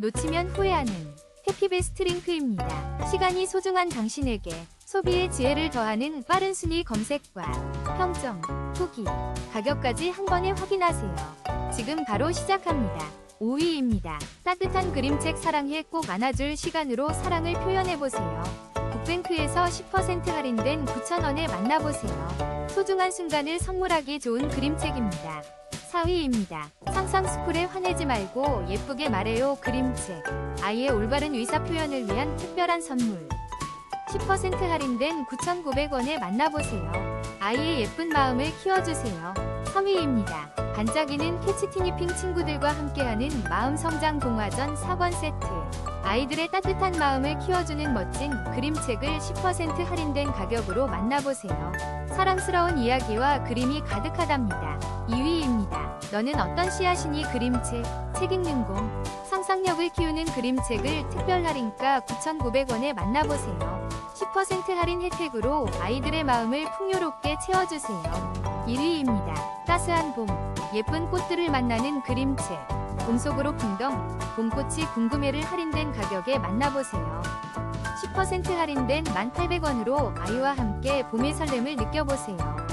놓치면 후회하는 해피베스트 링크입니다. 시간이 소중한 당신에게 소비의 지혜를 더하는 빠른 순위 검색과 평점, 후기, 가격까지 한 번에 확인하세요. 지금 바로 시작합니다. 5위입니다. 따뜻한 그림책 사랑해 꼭 안아줄 시간으로 사랑을 표현해보세요. 북뱅크에서 10% 할인된 9,000원에 만나보세요. 소중한 순간을 선물하기 좋은 그림책입니다. 4위입니다. 상상스쿨에 화내지 말고 예쁘게 말해요 그림책. 아이의 올바른 의사 표현을 위한 특별한 선물. 10% 할인된 9,900원에 만나보세요. 아이의 예쁜 마음을 키워주세요. 3위입니다. 반짝이는 캐치티니핑 친구들과 함께하는 마음 성장 동화전 4권 세트. 아이들의 따뜻한 마음을 키워주는 멋진 그림책을 10% 할인된 가격으로 만나보세요. 사랑스러운 이야기와 그림이 가득하답니다. 2위입니다. 너는 어떤 씨앗이니 그림책, 책 읽는 공, 상상력을 키우는 그림책을 특별 할인가 9,900원에 만나보세요. 10% 할인 혜택으로 아이들의 마음을 풍요롭게 채워주세요. 1위입니다. 따스한 봄, 예쁜 꽃들을 만나는 그림책. 봄 속으로 풍덩, 봄꽃이 궁금해를 할인된 가격에 만나보세요. 10% 할인된 1,800원으로 아이와 함께 봄의 설렘을 느껴보세요.